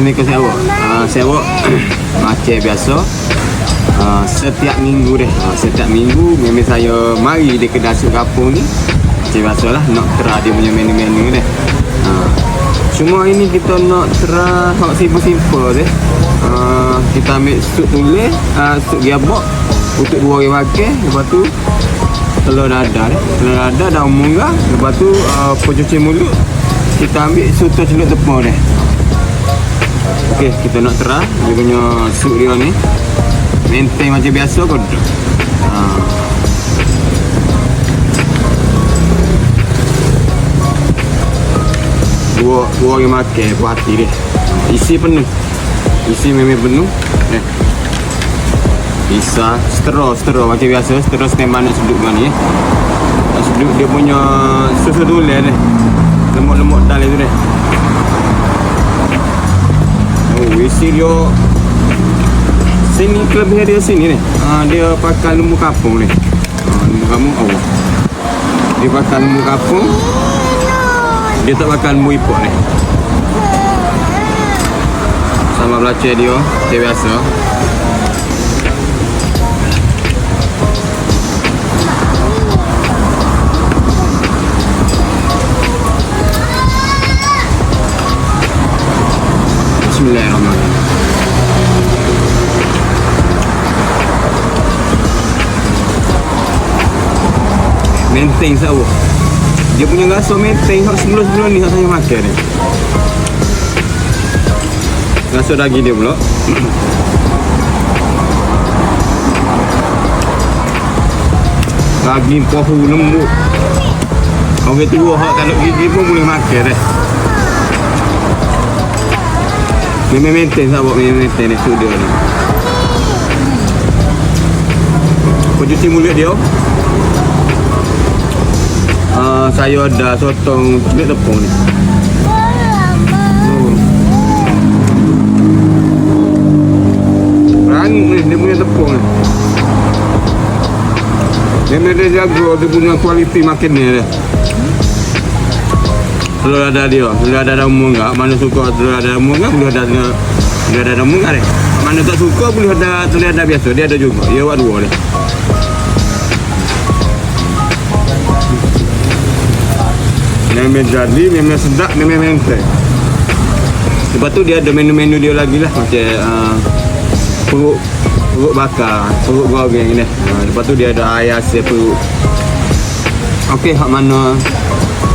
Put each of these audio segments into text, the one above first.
Assalamualaikum sewok. Uh, sewok macam biasa. Uh, setiap minggu deh. Uh, setiap minggu memang saya mari di kedai sup kapung ni. Macam biasalah nak try dia punya menu-menu deh. Uh, cuma ini kita nak try hak simple-simple deh. Uh, kita ambil sup tulis, uh, sup giabok untuk dua orang makan. Lepas tu telur dadar eh. telur dadar daun munggah lepas tu uh, pencuci mulut kita ambil soto celup tepung ni ok kita nak terah dia punya sup dia ni maintain macam biasa kot ha. dua dua orang makan puas hati dia isi penuh isi memang penuh eh bisa setero setero macam biasa setero stand nak seduk kan ni eh. Nak seduk dia punya susu dulu ni. Lemuk-lemuk dalam tu ni. Oh, isi dia sini kelebihan dia sini ni. Ha, dia pakai lembu kapung ni. Ha, lembu kamu Allah. Dia pakai lembu kapung. Dia tak pakai lembu ipok ni. Sama belacan dia, dia biasa. Bismillahirrahmanirrahim. Maintain sawo. Dia punya rasa maintain hak sebelum-sebelum ni hak saya makan ni. Rasa daging dia pula. daging pohu lembut. Orang tua hak kalau gigi pun boleh makan dah. Memang maintain sahabat Memang maintain ni studio ni Pencuci mulut dia uh, Saya ada sotong Kulit tepung ni. Oh. Ni Dia punya tepung ni. Memang dia jaga Dia punya kualiti makin ni dia telur ada dia. Telur ada daun enggak. Mana suka telur ada daun enggak boleh ada telur ada daun enggak deh mana tak suka boleh ada telur ada biasa. Dia ada juga. Dia buat dua deh memang jadi memang sedap memang menteng lepas tu dia ada menu-menu dia lagi lah. Macam uh, perut perut bakar perut goreng ni. Uh, lepas tu dia ada ayam asin perut. Okey, hak mana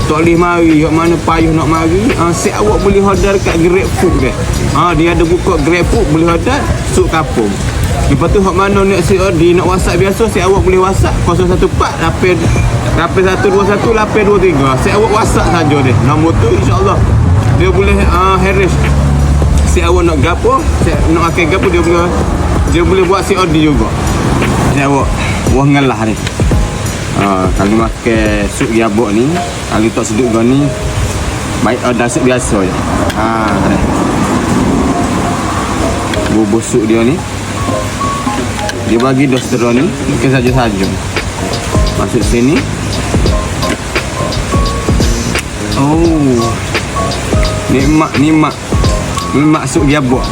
tak boleh mari kat mana payah nak mari uh, si awak boleh order dekat grab food dia. Ha, dia ada buka grab food boleh order sup kapung. Lepas tu hak mana nak si order nak whatsapp biasa si awak boleh whatsapp 014 lapis lapis 121 lapis 23 si awak whatsapp saja dia. Nombor tu insyaAllah dia boleh uh, harish si awak nak gapo si nak akan gapo dia boleh dia boleh buat si order juga. Si awak wah ngelah ni Ha, kalau makan sup giabok ni Kalau tak sedut kau ni Baik order sup biasa je. Ha, ni. Bubur sup dia ni Dia bagi dostero ni Mungkin saja-saja. Masuk sini. Oh. Nikmat, nikmat. Nikmat sup giabok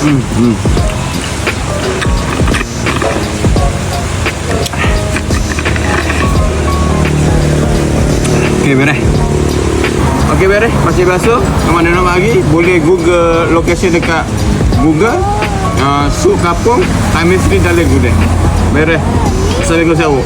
Hmm, hmm Okey beres. Okey beres. Masih biasa. Yang mana nak lagi boleh Google location dekat Google. Uh, Suk Kapung Time Street dalam Gudang. Beres. Assalamualaikum.